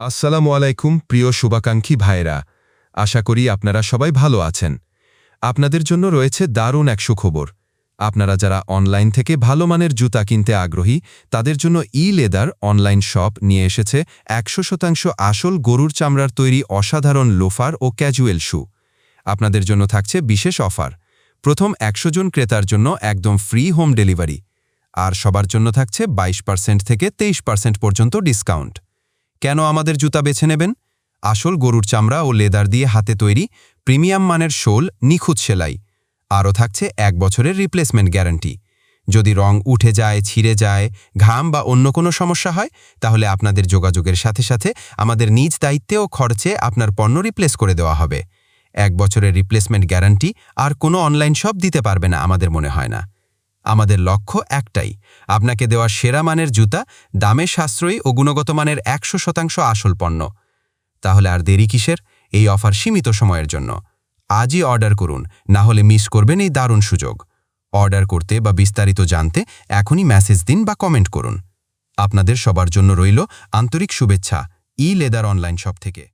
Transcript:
আসসালামু আলাইকুম, প্রিয় শুভাকাঙ্ক্ষী ভাইরা আশা করি আপনারা সবাই ভালো আছেন। আপনাদের জন্য রয়েছে দারুণ এক সুখবর। আপনারা যারা অনলাইন থেকে ভালো মানের জুতা কিনতে আগ্রহী, তাদের জন্য ই লেদার অনলাইন শপ নিয়ে এসেছে একশো শতাংশ আসল গরুর চামড়ার তৈরি অসাধারণ লোফার ও ক্যাজুয়াল শু। আপনাদের জন্য থাকছে বিশেষ অফার। প্রথম একশো জন ক্রেতার জন্য একদম ফ্রি হোম ডেলিভারি। আর সবার জন্য থাকছে বাইশ পার্সেন্ট থেকে তেইশ পার্সেন্ট পর্যন্ত ডিসকাউন্ট। কেন আমাদের জুতা বেছে নেবেন? আসল গরুর চামড়া ও লেদার দিয়ে হাতে তৈরি প্রিমিয়াম মানের শোল নিখুঁত সেলাই। আরও থাকছে এক বছরের রিপ্লেসমেন্ট গ্যারান্টি। যদি রং উঠে যায়, ছিঁড়ে যায়, ঘাম বা অন্য কোনো সমস্যা হয়, তাহলে আপনাদের যোগাযোগের সাথে সাথে আমাদের নিজ দায়িত্বে ও খরচে আপনার পণ্য রিপ্লেস করে দেওয়া হবে। এক বছরের রিপ্লেসমেন্ট গ্যারান্টি আর কোনো অনলাইন শপ দিতে পারবে না, আমাদের মনে হয় না। আমাদের লক্ষ্য একটাই, আপনাকে দেওয়া সেরা মানের জুতা, দামে সাশ্রয়ী ও গুণগত মানের একশো শতাংশ আসল পণ্য। তাহলে আর দেরি কিসের? এই অফার সীমিত সময়ের জন্য। আজই অর্ডার করুন, না হলে মিস করবেন এই দারুণ সুযোগ। অর্ডার করতে বা বিস্তারিত জানতে এখনই মেসেজ দিন বা কমেন্ট করুন। আপনাদের সবার জন্য রইল আন্তরিক শুভেচ্ছা ই লেদার অনলাইন শপ থেকে।